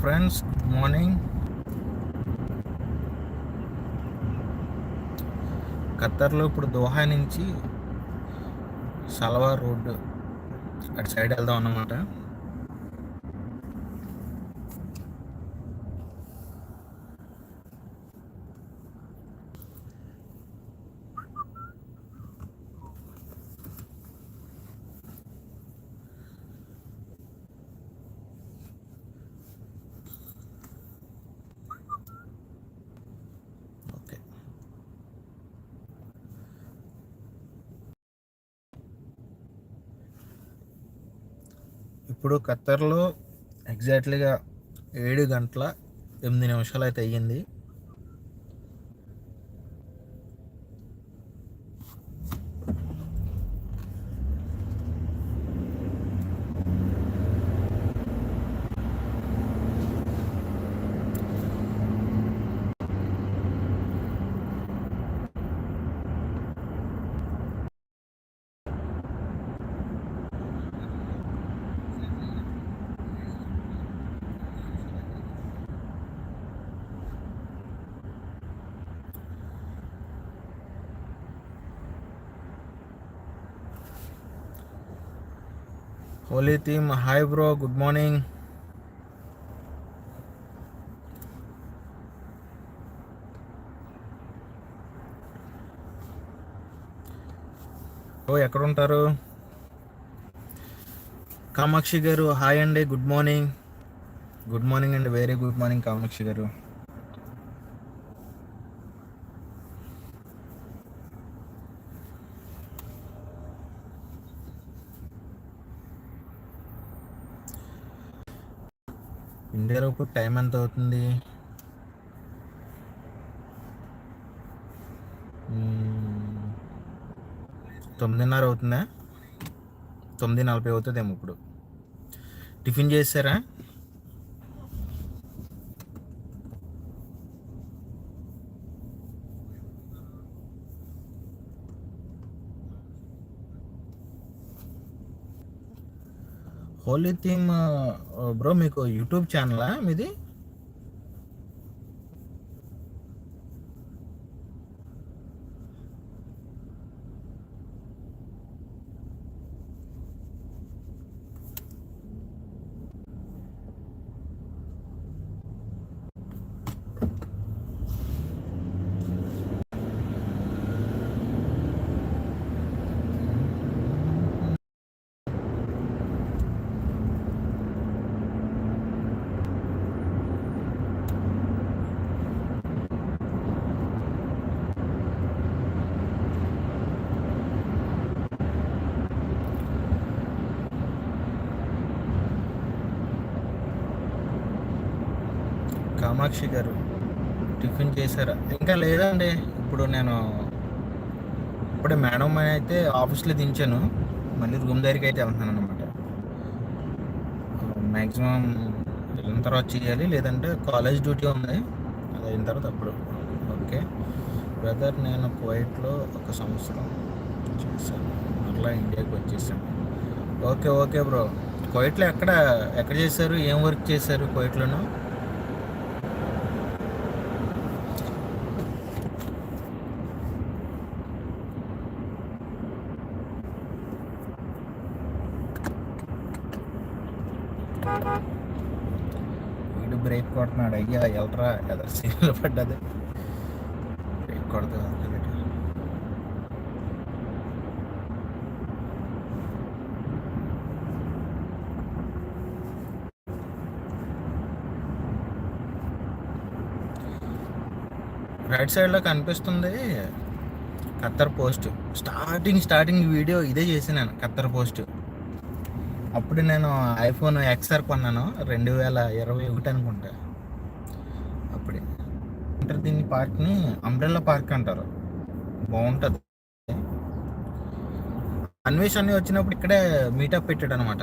Friends good morning ఖత్తర్లో ఇప్పుడు Doha నుంచి salwar road అటు సైడ్ వెళ్దాం అన్నమాట ఓకే ఇప్పుడు ఖత్తర్లో ఎగ్జాక్ట్లీగా ఏడు గంటల ఎనిమిది నిమిషాలు అయితే అయ్యింది. Family theme hi bro good morning oh ఎక్కడ ఉంటారు కామాక్షి గారు హాయ్ అండి. గుడ్ మార్నింగ్ గుడ్ మార్నింగ్ అండి. Very good morning Kamakshi garu. ఇండియాలో టైం ఎంత అవుతుంది? తొమ్మిదిన్నర అవుతుందా? తొమ్మిది నలభై అవుతుందేమో ఇప్పుడు. టిఫిన్ చేశారా హోలీ థీమ్ బ్రో మీకు యూట్యూబ్ ఛానలా మీది? కామాక్షి గారు టిఫిన్ చేశారా? ఇంకా లేదండి. ఇప్పుడు నేను ఇప్పుడే మేడం అయితే ఆఫీస్లో దించాను. మళ్ళీ రూమ్ దగ్గరికి అయితే వెళ్తున్నాను అనమాట మ్యాక్సిమం వెళ్ళిన తర్వాత చేయాలి. లేదంటే కాలేజ్ డ్యూటీ ఉంది. అది అయిన తర్వాత అప్పుడు. ఓకే. బ్రదర్ నేను కువైట్లో ఒక సంవత్సరం చేశాను. మరలా ఇండియాకి వచ్చేసాను. Okay okay bro. కువైట్లో ఎక్కడ ఎక్కడ చేశారు? ఏం వర్క్ చేశారు కువైట్లోనూ? అయ్యా ఎదర సీన్లో పడ్డది. కొడతా రైట్ సైడ్లో కనిపిస్తుంది Qatar post. Starting starting video ఇదే చేసినాను ఖత్తర్ పోస్ట్. అప్పుడు నేను ఐఫోన్ ఎక్స్ఆర్ కొన్నాను రెండు వేల ఇరవై ఒకటి అనుకుంటా. అంటే దీన్ని పార్క్ని? అంబ్రెల్లా పార్క్ అంటారు. బాగుంటుంది. అన్వేష్ అన్ని వచ్చినప్పుడు ఇక్కడే మీటప్ పెట్టాడు అనమాట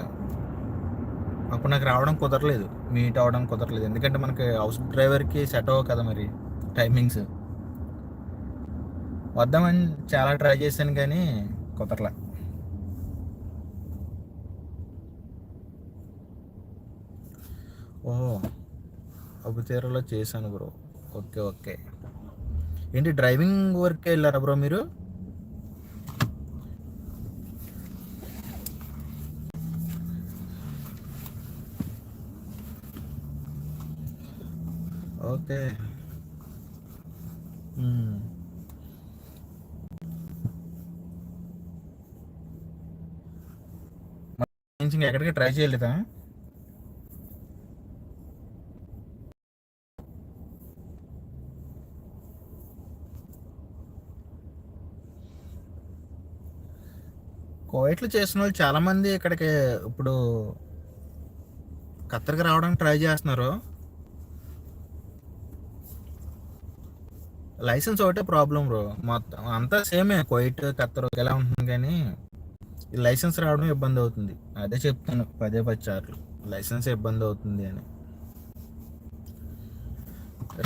అప్పుడు నాకు రావడం కుదరలేదు. మీట్ అవ్వడం కుదరలేదు. ఎందుకంటే మనకి హౌస్ డ్రైవర్కి సెట్ అవ్వ కదా మరి టైమింగ్స్. వద్దామని చాలా ట్రై చేశాను కానీ కుదరలే. ఓ అబుతేరాలో చేశాను బ్రో. Okay okay. ఏంటి డ్రైవింగ్ వర్క్ వెళ్ళారా బ్రో మీరు? ఓకే. ఇంకా ఎక్కడికి ట్రై చేయలేదా? వైట్లు చేసిన వాళ్ళు చాలామంది ఇక్కడికి ఇప్పుడు ఖత్తర్కి రావడానికి ట్రై చేస్తున్నారు. లైసెన్స్ ఒకటే ప్రాబ్లం బ్రో. మొత్తం అంతా సేమే. కోయిట్ ఖత్తర్ ఎలా ఉంటుంది కానీ లైసెన్స్ రావడం ఇబ్బంది అవుతుంది. అదే చెప్తాను పదే పది సార్లు. లైసెన్స్ ఇబ్బంది అవుతుంది అని.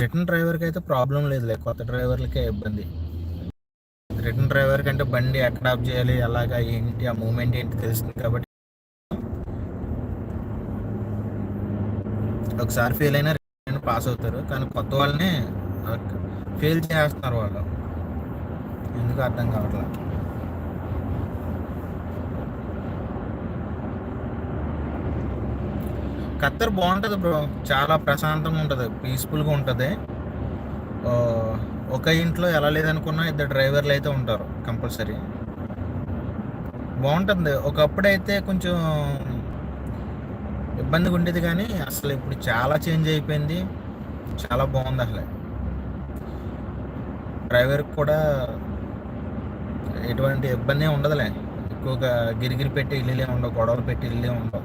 రిటర్న్ డ్రైవర్కి అయితే ప్రాబ్లం లేదులే. కొత్త డ్రైవర్లకే ఇబ్బంది. రిటర్న్ డ్రైవర్ కంటే బండి ఎక్కడ ఆఫ్ చేయాలి అలాగా ఏంటి ఆ మూమెంట్ ఏంటి తెలుస్తుంది కాబట్టి. ఒకసారి ఫెయిల్ అయినా రిటర్న్ పాస్ అవుతారు కానీ కొత్త వాళ్ళని ఫెయిల్ చేస్తున్నారు వాళ్ళు. ఎందుకు అర్థం కావట్లేదు ఖత్తర్ బాగుంటుంది బ్రో చాలా ప్రశాంతంగా ఉంటుంది పీస్ఫుల్గా ఉంటుంది. ఒక ఇంట్లో ఎలా లేదనుకున్నా ఇద్దరు డ్రైవర్లు అయితే ఉంటారు కంపల్సరీ. బాగుంటుంది. ఒకప్పుడైతే కొంచెం ఇబ్బందిగా ఉండేది కానీ అసలు ఇప్పుడు చాలా చేంజ్ అయిపోయింది. చాలా బాగుంది అసలు. డ్రైవర్కి కూడా ఎటువంటి ఇబ్బంది ఉండదులే. ఎక్కువగా గిరిగిరి పెట్టి ఇల్లులే ఉండవు గొడవలు పెట్టి ఇల్లే ఉండవు.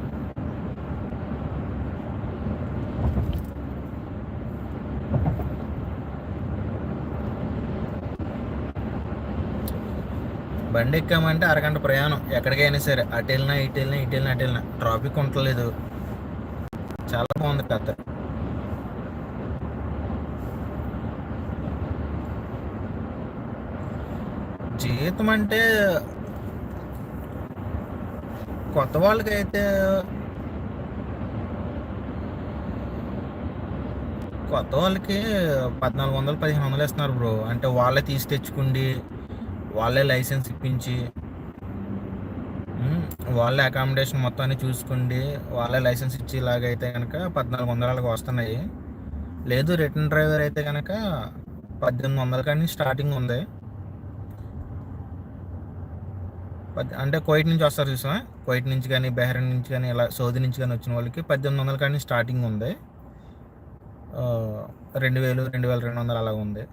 బండి ఎక్కామంటే అరగంట ప్రయాణం. ఎక్కడికైనా సరే అటు వెళ్ళినా ఇటు వెళ్ళినా ఇటు వెళ్ళినా అటు వెళ్ళినా ట్రాఫిక్ ఉండలేదు చాలా బాగుంది కథ. జీవితం అంటే కొత్త వాళ్ళకైతే కొత్త వాళ్ళకి పద్నాలుగు వందలు పదిహేను వందలు ఇస్తున్నారు బ్రో. అంటే వాళ్ళే తీసి తెచ్చుకుండి వాళ్ళే లైసెన్స్ ఇప్పించి వాళ్ళే అకామిడేషన్ మొత్తాన్ని చూసుకోండి వాళ్ళే లైసెన్స్ ఇచ్చేలాగైతే కనుక పద్నాలుగు వందలకు వస్తున్నాయి. లేదు రిటర్న్ డ్రైవర్ అయితే కనుక పద్దెనిమిది వందల కానీ స్టార్టింగ్ ఉంది. పద్- అంటే కోయిట్ నుంచి వస్తారు చూసా కోయిట్ నుంచి కానీ బెహ్రెన్ నుంచి కానీ ఇలా సౌదీ నుంచి కానీ వచ్చిన వాళ్ళకి పద్దెనిమిది వందల కానీ స్టార్టింగ్ ఉంది. రెండు వేలు రెండు వేల రెండు వందలు అలా ఉంది.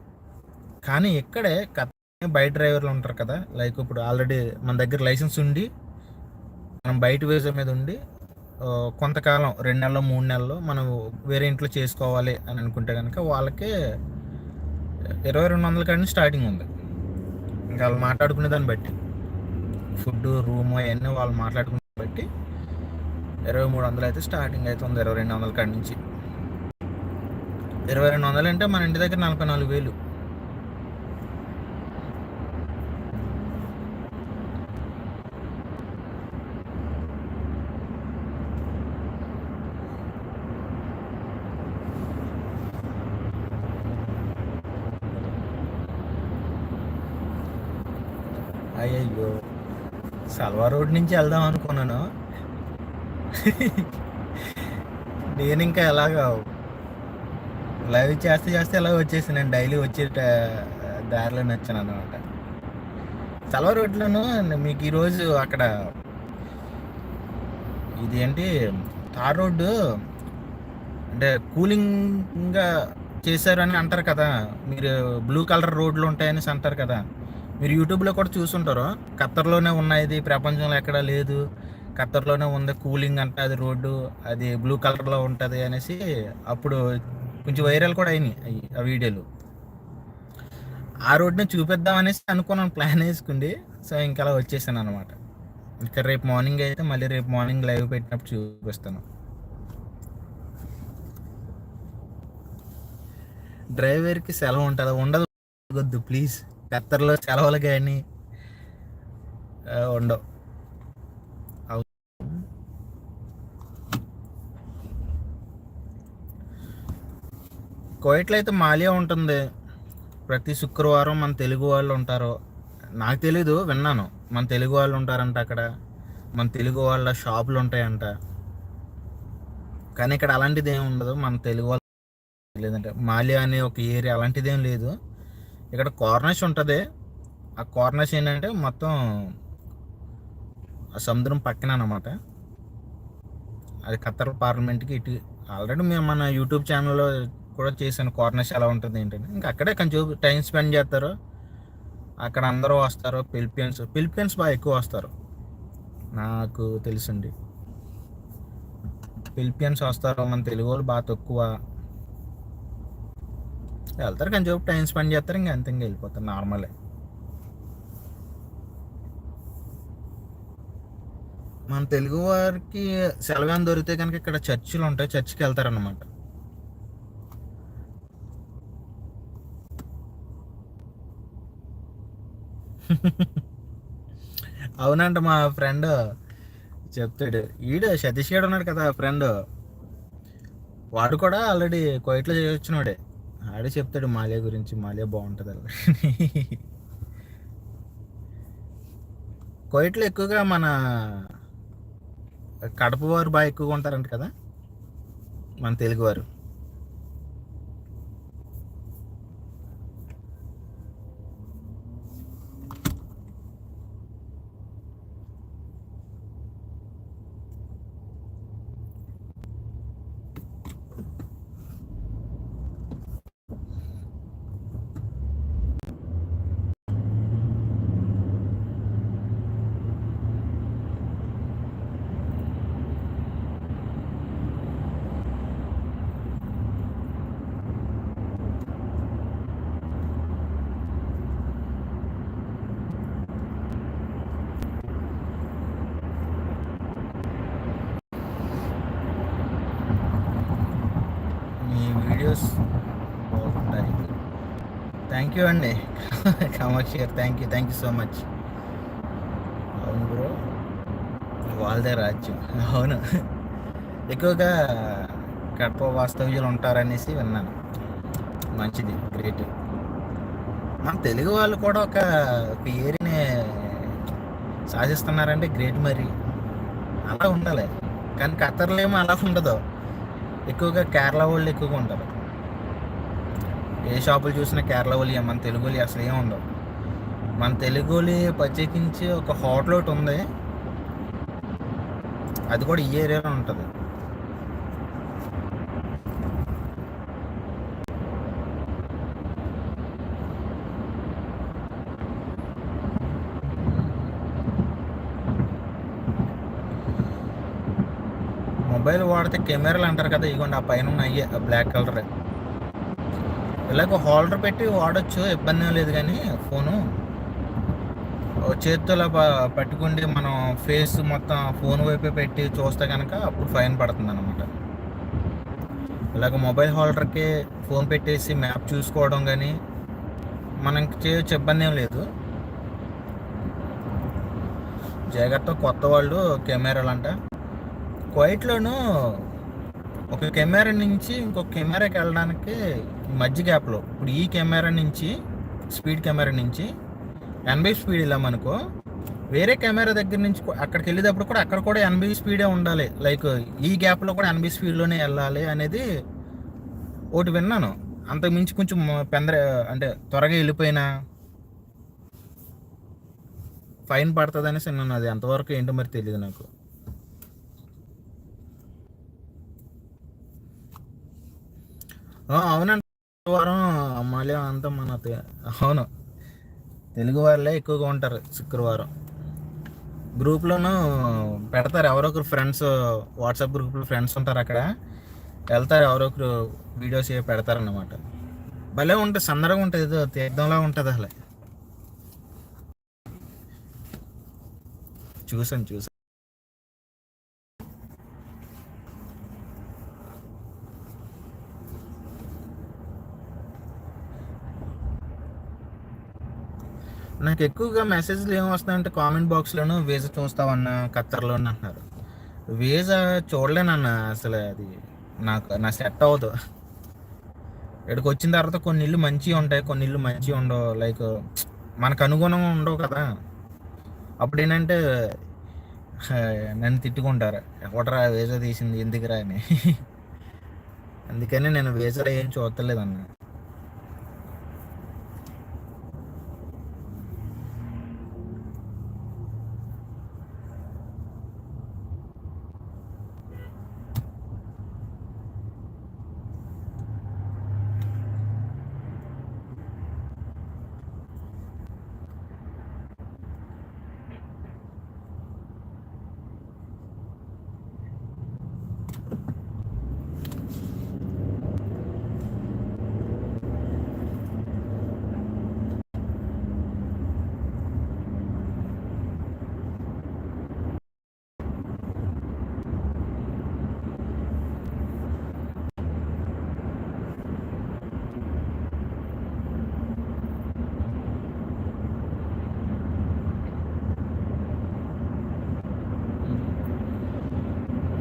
కానీ ఇక్కడే కత్ బయట డ్రైవర్లు ఉంటారు కదా లైక్ ఇప్పుడు ఆల్రెడీ మన దగ్గర లైసెన్స్ ఉండి మనం బయట వేసే మీద ఉండి కొంతకాలం రెండు నెలలు మూడు నెలలు మనం వేరే ఇంట్లో చేసుకోవాలి అని అనుకుంటే కనుక వాళ్ళకి ఇరవై రెండు వందల కానీ స్టార్టింగ్ ఉంది. ఇంకా వాళ్ళు మాట్లాడుకునే దాన్ని బట్టి ఫుడ్ రూమ్ అవన్నీ వాళ్ళు మాట్లాడుకునే బట్టి ఇరవై మూడు వందలు అయితే స్టార్టింగ్ అయితే ఉంది ఇరవై రెండు వందల కాడి నుంచి. ఇరవై రెండు వందలు అంటే మన ఇంటి దగ్గర నలభై నాలుగు వేలు. అయ్యో సల్వా రోడ్ నుంచి వెళ్దాం అనుకున్నాను. నేను ఇంకా ఎలాగా లైవ్ చేస్తే చేస్తే ఎలా వచ్చేసి నేను డైలీ వచ్చే దారిలో నచ్చాను అనమాట సల్వా రోడ్లోను మీకు ఈరోజు అక్కడ ఇది ఏంటి తార్ రోడ్డు అంటే కూలింగ్గా చేశారు అని అంటారు కదా. మీరు బ్లూ కలర్ రోడ్లు ఉంటాయని అంటారు కదా. మీరు యూట్యూబ్లో కూడా చూసుంటారు. ఖత్తర్లోనే ఉన్నాయి ఇది. ప్రపంచంలో ఎక్కడా లేదు. ఖత్తర్లోనే ఉంది. కూలింగ్ అంటే అది రోడ్డు అది బ్లూ కలర్లో ఉంటుంది అనేసి అప్పుడు కొంచెం వైరల్ కూడా అయినాయి ఆ వీడియోలు. ఆ రోడ్ని చూపిద్దాం అనేసి అనుకున్నాను. ప్లాన్ వేసుకుండి సో ఇంకా అలా వచ్చేసాను అనమాట ఇంకా రేపు మార్నింగ్ అయితే మళ్ళీ రేపు మార్నింగ్ లైవ్ పెట్టినప్పుడు చూపిస్తాను. డ్రైవర్కి సెలవు ఉంటుందా? ఉండదు. వద్దు ప్లీజ్. పెత్తర్లో సెలవులు కానీ ఉండవు. కోయట్లో కోయిట్లో అయితే మాలియా ఉంటుంది. ప్రతి శుక్రవారం మన తెలుగు వాళ్ళు ఉంటారు. నాకు తెలీదు విన్నాను. మన తెలుగు వాళ్ళు ఉంటారంట అక్కడ. మన తెలుగు వాళ్ళ షాపులు ఉంటాయంట. కానీ ఇక్కడ అలాంటిది ఏమి ఉండదు. మన తెలుగు వాళ్ళు లేదంటే మాలియా అనే ఒక ఏరియా అలాంటిది ఏం లేదు. ఇక్కడ కార్నర్స్ ఉంటుంది. ఆ కార్నర్స్ ఏంటంటే మొత్తం ఆ సముద్రం పక్కన అనమాట అది ఖత్తర్ పార్లమెంట్కి ఇటు ఆల్రెడీ మేము మన యూట్యూబ్ ఛానల్లో కూడా చేశాను కార్నర్స్ ఎలా ఉంటుంది ఏంటంటే ఇంకా అక్కడే కొంచెం టైం స్పెండ్ చేస్తారు. అక్కడ అందరూ వస్తారు. పిలిపియన్స్ ఫిలిపియన్స్ బాగా ఎక్కువ వస్తారు. నాకు తెలుసండి. పిలిపియన్స్ వస్తారు మన తెలుగు వాళ్ళు బాగా తక్కువ. వెళ్తారు కొంచెం టైం స్పెండ్ చేస్తారు ఇంకా అంతే ఇంకా వెళ్ళిపోతారు నార్మలే. మన తెలుగు వారికి సెలవు దొరికితే కనుక ఇక్కడ చర్చిలు ఉంటాయి చర్చికి వెళ్తారనమాట అవునంట మా ఫ్రెండ్ చెప్తాడు. ఈడు సతీష్ గడు ఉన్నాడు కదా ఫ్రెండ్. వాడు కూడా ఆల్రెడీ కోయిట్లో చేయొచ్చినోడే. ఆడే చెప్తాడు మాలే గురించి మాలే బాగుంటుంది అలా. కోయిట్లో ఎక్కువగా మన కడప వారు బాగా ఎక్కువగా ఉంటారంట కదా? మన తెలుగు వారు మీ వీడియోస్ బాగుంటాయి థ్యాంక్ యూ అండి. Kamakshi thank you thank you so much. అవును బ్రో. వాళ్ళదే రాజ్యం. అవును. ఎక్కువగా కడప వాస్తవ్యులు ఉంటారనేసి విన్నాను. మంచిది గ్రేట్. మన తెలుగు వాళ్ళు కూడా ఒక పేరుని సాధిస్తున్నారంటే గ్రేట్ మరి. అలా ఉండాలి. కానీ ఖత్తర్లో ఏమో అలా ఉండదు. ఎక్కువగా కేరళ వాళ్ళు ఎక్కువగా ఉంటారు. ఏ షాపులు చూసినా కేరళ వాళ్ళు మన తెలుగు వాళ్ళు అసలు ఏమి ఉండవు. మన తెలుగు వాళ్ళు ప్రత్యేకించి ఒక హోటల్ ఒకటి ఉంది. అది కూడా ఈ ఏరియాలో ఉంటుంది. మొబైల్ వాడితే కెమెరాలు అంటారు కదా ఇగోండి ఆ పైన ఉన్న అయ్యే బ్లాక్ కలర్ ఇలాగ హోల్డర్ పెట్టి వాడచ్చు ఇబ్బంది ఏం లేదు కానీ ఫోను. చేతితో ఇలా పట్టుకుండి మనం ఫేస్ మొత్తం ఫోన్ వైపే పెట్టి చూస్తే కనుక అప్పుడు ఫైన్ పడుతుంది అనమాట ఇలాగ మొబైల్ హోల్డర్కి ఫోన్ పెట్టేసి మ్యాప్ చూసుకోవడం కానీ మనకి చేయొచ్చు ఇబ్బంది ఏం లేదు. జాగ్రత్త కొత్త వాళ్ళు కెమెరాలు అంట క్వైట్లోను ఒక కెమెరా నుంచి ఇంకొక కెమెరాకి వెళ్ళడానికి మధ్య గ్యాప్లో. ఇప్పుడు ఈ కెమెరా నుంచి స్పీడ్ కెమెరా నుంచి ఎనభై స్పీడ్ వెళ్ళామనుకో వేరే కెమెరా దగ్గర నుంచి అక్కడికి వెళ్ళేటప్పుడు కూడా అక్కడ కూడా ఎనభై స్పీడే ఉండాలి. లైక్ ఈ గ్యాప్లో కూడా ఎనభై స్పీడ్లోనే వెళ్ళాలి అనేది ఒకటి విన్నాను. అంతకు మించి కొంచెం పెందర అంటే త్వరగా వెళ్ళిపోయినా ఫైన్ పడుతుంది అనేసి విన్నాను. అది ఎంతవరకు ఏంటో మరి తెలియదు నాకు. అవునండి. శుక్రవారం మళ్ళీ అంతా మన అవును. తెలుగు వాళ్ళే ఎక్కువగా ఉంటారు శుక్రవారం. గ్రూప్లోనూ పెడతారు. ఎవరొకరు ఫ్రెండ్స్ వాట్సాప్ గ్రూప్లో ఫ్రెండ్స్ ఉంటారు అక్కడ. వెళ్తారు. ఎవరొకరు వీడియోస్ ఏ పెడతారన్నమాట. భలే ఉంటుంది. సందడిగా ఉంటుంది. ఏదో తీర్థంలా ఉంటుంది అసలు. చూసాను చూసాను. నాకు ఎక్కువగా మెసేజ్లు ఏం వస్తాయంటే కామెంట్ బాక్స్లోను వీసా చూస్తావన్నా ఖత్తర్లో అంటున్నారు. వీసా చూడలేనన్న అసలు అది నాకు నా సెట్ అవ్వదు. ఇక్కడికి వచ్చిన తర్వాత కొన్ని ఇల్లు మంచిగా ఉంటాయి కొన్ని ఇల్లు మంచిగా ఉండవు. లైక్ మనకు అనుగుణంగా ఉండవు కదా. అప్పుడు ఏంటంటే నన్ను తిట్టుకుంటారు. ఎవడరా వేజా తీసింది? ఎందుకురా అని. అందుకని నేను వేజా ఏం చూడలేదన్నా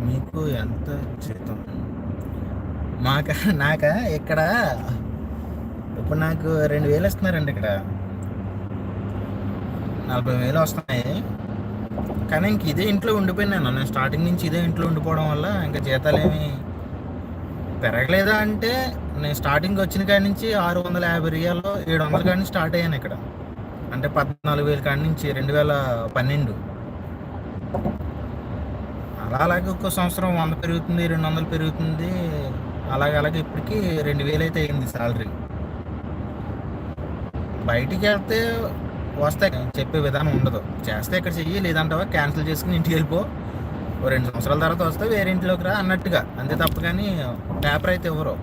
మీకు ఎంత జీతం? మాక నాక ఇక్కడ ఇప్పుడు నాకు రెండు వేలు ఇస్తున్నారండి ఇక్కడ. నలభై వేలు వస్తున్నాయి. కానీ ఇంక ఇదే ఇంట్లో ఉండిపోయినాను నేను స్టార్టింగ్ నుంచి ఇదే ఇంట్లో ఉండిపోవడం వల్ల ఇంకా జీతాలు ఏమి పెరగలేదా అంటే నేను స్టార్టింగ్ వచ్చిన కాడి నుంచి ఆరు వందల యాభై రియాల్లో ఏడు వందల కాడి నుంచి స్టార్ట్ అయ్యాను ఇక్కడ. అంటే పద్నాలుగు వేల కాడి నుంచి రెండు వేల పన్నెండు. అలా అలాగే ఒక్కో సంవత్సరం వంద పెరుగుతుంది రెండు వందలు పెరుగుతుంది. అలాగే అలాగే ఇప్పటికీ రెండు వేలు అయితే అయింది శాలరీ బయటికి వెళ్తే వస్తాయి చెప్పే విధానం ఉండదు. చేస్తే ఇక్కడ చెయ్యి లేదంటావా క్యాన్సిల్ చేసుకుని ఇంటికి వెళ్ళిపో. ఓ రెండు సంవత్సరాల తర్వాత వస్తే వేరే ఇంట్లోకి రా అన్నట్టుగా. అంతే తప్ప కానీ పేపర్ అయితే ఇవ్వరు.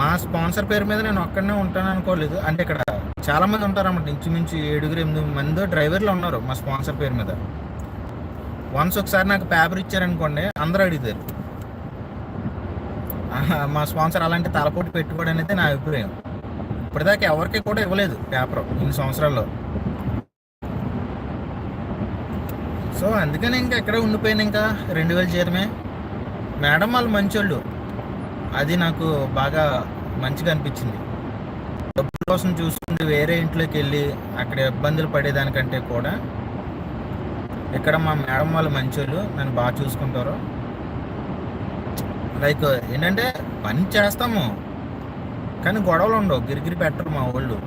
మా స్పాన్సర్ పేరు మీద నేను ఒక్కడనే ఉంటాను అనుకోలేదు. అంటే ఇక్కడ చాలామంది ఉంటారన్నమాట. ఉంటారు అన్నమాట ఇంచుమించు ఏడుగురు ఎనిమిది మంది డ్రైవర్లు ఉన్నారు మా స్పాన్సర్ పేరు మీద. వన్స్ ఒకసారి నాకు పేపర్ ఇచ్చారనుకోండి అందరూ అడుగుతారు. ఆహా, మా స్పాన్సర్ అలాంటి తలపోటు పెట్టుకోవడం అనేది నా అభిప్రాయం. ఇప్పటిదాకా ఎవరికి కూడా ఇవ్వలేదు పేపర్ ఇన్ని సంవత్సరాల్లో. సో అందుకని ఇంకా ఎక్కడ ఉండిపోయాను ఇంకా రెండు వేలు చేయడమే మేడం వాళ్ళు మంచోళ్ళు. అది నాకు బాగా మంచిగా అనిపించింది. డబ్బుల కోసం చూసుకుంటే వేరే ఇంట్లోకి వెళ్ళి అక్కడ ఇబ్బందులు పడేదానికంటే కూడా ఇక్కడ మా మేడం వాళ్ళు మంచోళ్ళు నన్ను బాగా చూసుకుంటారు. లైక్ ఏంటంటే పని చేస్తాము. కానీ గొడవలు ఉండవు. గిరిగిరి పెట్టరు మా వాళ్ళు.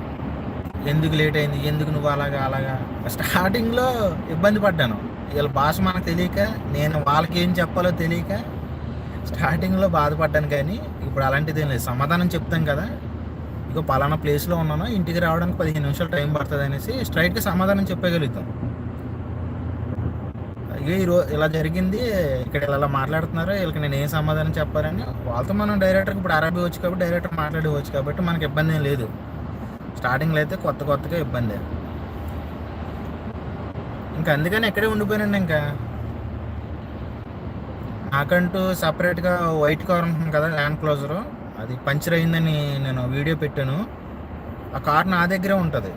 ఎందుకు లేట్ అయింది? ఎందుకు నువ్వు అలాగా అలాగా? స్టార్టింగ్లో ఇబ్బంది పడ్డాను. వీళ్ళ భాష మనకు తెలియక నేను వాళ్ళకి ఏం చెప్పాలో తెలియక స్టార్టింగ్లో బాధపడ్డాను కానీ ఇప్పుడు అలాంటిది ఏం లేదు. సమాధానం చెప్తాం కదా. ఇక పలానా ప్లేస్లో ఉన్నాను. ఇంటికి రావడానికి పదిహేను నిమిషాలు టైం పడుతుంది అనేసి స్ట్రైట్గా సమాధానం చెప్పగలుగుతాం. ఇక ఈరోజు ఇలా జరిగింది ఇక్కడ ఇలా ఇలా మాట్లాడుతున్నారు వీళ్ళకి నేను ఏం సమాధానం చెప్పాలని. వాళ్ళతో మనం డైరెక్టర్కి ఇప్పుడు అరబీ వచ్చు కాబట్టి డైరెక్టర్ మాట్లాడవచ్చు కాబట్టి మనకి ఇబ్బంది ఏం లేదు. స్టార్టింగ్లో అయితే కొత్త కొత్తగా ఇబ్బంది. ఇంకా అందుకని ఎక్కడే ఉండిపోయానండి ఇంకా. నాకంటూ సపరేట్గా వైట్ కార్ ఉంటుంది కదా ల్యాండ్ క్లోజర్ అది పంచర్ అయిందని నేను వీడియో పెట్టాను. ఆ కార్ నా దగ్గరే ఉంటుంది.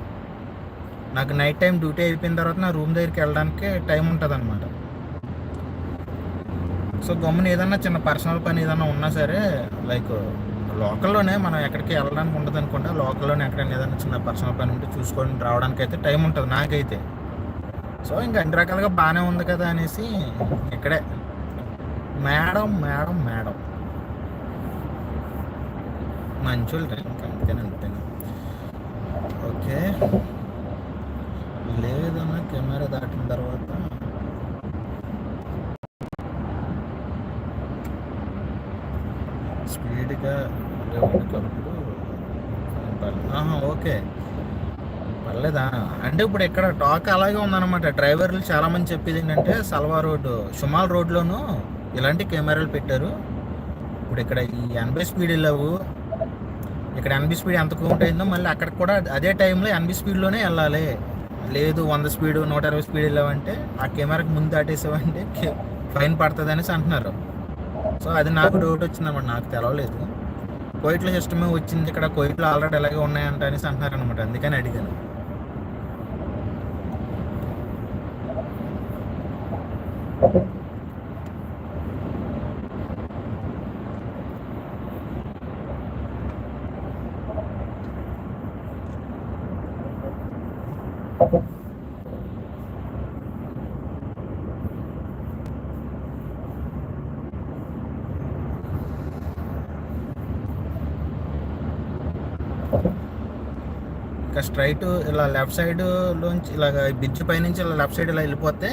నాకు నైట్ టైం డ్యూటీ అయిపోయిన తర్వాత నా రూమ్ దగ్గరికి వెళ్ళడానికి టైం ఉంటుంది అనమాట సో గమ్మున ఏదన్నా చిన్న పర్సనల్ పని ఏదన్నా ఉన్నా సరే లైక్ లోకల్లోనే మనం ఎక్కడికి వెళ్ళడానికి ఉండదు అనుకుంటా. లోకల్లోనే ఎక్కడైనా ఏదైనా చిన్న పర్సనల్ పని ఉంటే చూసుకొని రావడానికి అయితే టైం ఉంటుంది నాకైతే. సో ఇంకా అన్ని రకాలుగా బాగానే ఉంది కదా అనేసి ఇక్కడే. Madam madam madam. మంచోళ్ళు ఇంకా అందుకని అంతేనా ఓకే. లేదన్నా కెమెరా దాటిన తర్వాత స్పీడ్గా కలుపుడు ఆహా, ఓకే. పర్లేదా? అంటే ఇప్పుడు ఇక్కడ టాక్ అలాగే ఉందన్నమాట. డ్రైవర్లు చాలామంది చెప్పేది ఏంటంటే సల్వా రోడ్డు షుమాల్ రోడ్లోను ఇలాంటి కెమెరాలు పెట్టారు. ఇప్పుడు ఇక్కడ ఈ ఎనభై స్పీడ్ వెళ్ళావు. ఇక్కడ ఎనభై స్పీడ్ ఎంత కౌంట్ అయిందో మళ్ళీ అక్కడ కూడా అదే టైంలో ఎనభై స్పీడ్లోనే వెళ్ళాలి. లేదు వంద స్పీడ్ నూట ఇరవై స్పీడ్ వెళ్ళావంటే ఆ కెమెరాకి ముందు దాటేసావంటే ఫైన్ పడుతుంది అనేసి అంటున్నారు. సో అది నాకు డౌట్ వచ్చిందన్నమాట నాకు తెలవలేదు. కోయిట్లో సిస్టమే వచ్చింది ఇక్కడ. కోయిట్లో ఆల్రెడీ ఎలాగే ఉన్నాయంట అనేసి అంటున్నారు అనమాట అందుకని అడిగాను. ఇంకా స్ట్రైట్ ఇలా లెఫ్ట్ సైడ్ లోంచి ఇలాగ బ్రిడ్జ్ పైనుంచి ఇలా లెఫ్ట్ సైడ్ ఇలా వెళ్ళిపోతే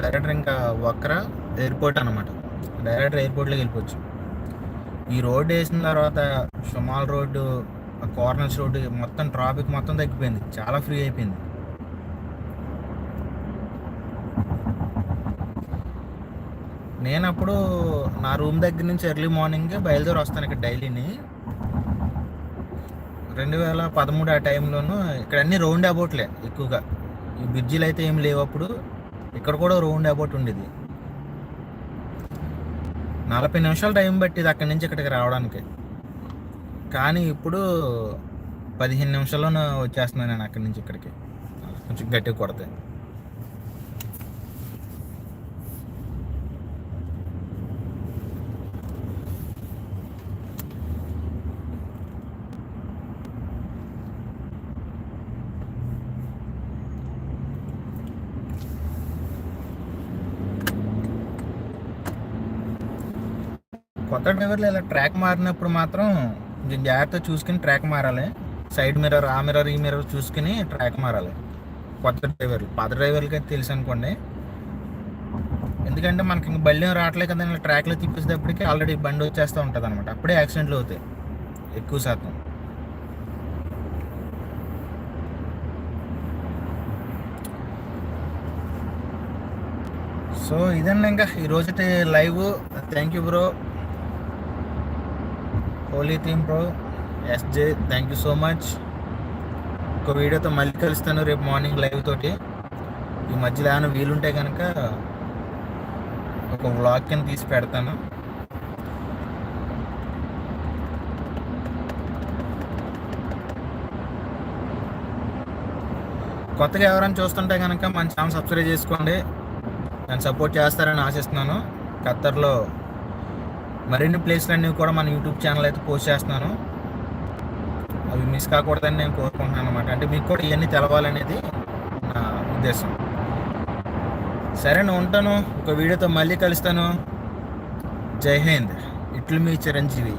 డైరెక్ట్ ఇంకా వక్ర ఎయిర్పోర్ట్ అనమాట డైరెక్ట్ ఎయిర్పోర్ట్లోకి వెళ్ళిపోవచ్చు. ఈ రోడ్డు వేసిన తర్వాత షుమాల్ రోడ్డు కార్నర్స్ రోడ్డు మొత్తం ట్రాఫిక్ మొత్తం తగ్గిపోయింది. చాలా ఫ్రీ అయిపోయింది. నేను అప్పుడు నా రూమ్ దగ్గర నుంచి ఎర్లీ మార్నింగ్ బయలుదేరి వస్తాను ఇక్కడ డైలీని. రెండు వేల పదమూడు ఆ టైంలోనూ ఇక్కడ అన్ని రౌండ్ అబౌట్లే ఎక్కువగా. ఈ బ్రిడ్జిలు అయితే ఏం లేవు అప్పుడు. ఇక్కడ కూడా రౌండ్ అబౌట్ ఉండేది. నలభై నిమిషాలు టైం పట్టింది అక్కడి నుంచి ఇక్కడికి రావడానికి. కానీ ఇప్పుడు పదిహేను నిమిషాల్లోనూ వచ్చేస్తున్నాను నేను అక్కడి నుంచి ఇక్కడికి. కొంచెం గట్టిగా కొడతాయి కొత్త డ్రైవర్లు ఇలా ట్రాక్ మారినప్పుడు మాత్రం కొంచెం జాగ్రత్త చూసుకుని ట్రాక్ మారాలి. సైడ్ మిర్రర్ ఆ మిర్రర్ ఈ మిర్రర్ చూసుకుని ట్రాక్ మారాలి. కొత్త డ్రైవర్లు పాత డ్రైవర్లకి అయితే తెలుసు అనుకోండి. ఎందుకంటే మనకి ఇంకా బళ్ళు రావట్లేదు కదా ఇలా ట్రాక్లో తిప్పేసేటప్పటికి ఆల్రెడీ బండి వచ్చేస్తూ ఉంటుంది అనమాట అప్పుడే యాక్సిడెంట్లు అవుతాయి. ఎక్కువ శాతం. సో ఇదండి ఇంకా ఈరోజు live. Thank you bro. Holy theme pro SJ thank you so much ఒక వీడియోతో మళ్ళీ కలుస్తాను రేపు మార్నింగ్ లైవ్ తోటి. ఈ మధ్యలో ఏమైనా వీలుంటే కనుక ఒక వ్లాగ్ కింద తీసి పెడతాను. కొత్తగా ఎవరైనా చూస్తుంటే కనుక మన ఛానల్ సబ్స్క్రైబ్ చేసుకోండి. నన్ను సపోర్ట్ చేస్తారని ఆశిస్తున్నాను. ఖత్తర్లో మరిన్ని ప్లేస్లన్నీ కూడా మన యూట్యూబ్ ఛానల్ అయితే పోస్ట్ చేస్తున్నాను. అవి మిస్ కాకూడదని నేను కోరుకుంటున్నాను అనమాట అంటే మీకు కూడా ఇవన్నీ తెలవాలనేది నా ఉద్దేశం. సరే నేను ఉంటాను. ఒక వీడియోతో మళ్ళీ కలుస్తాను. జై హింద్. ఇట్లు మీ చిరంజీవి.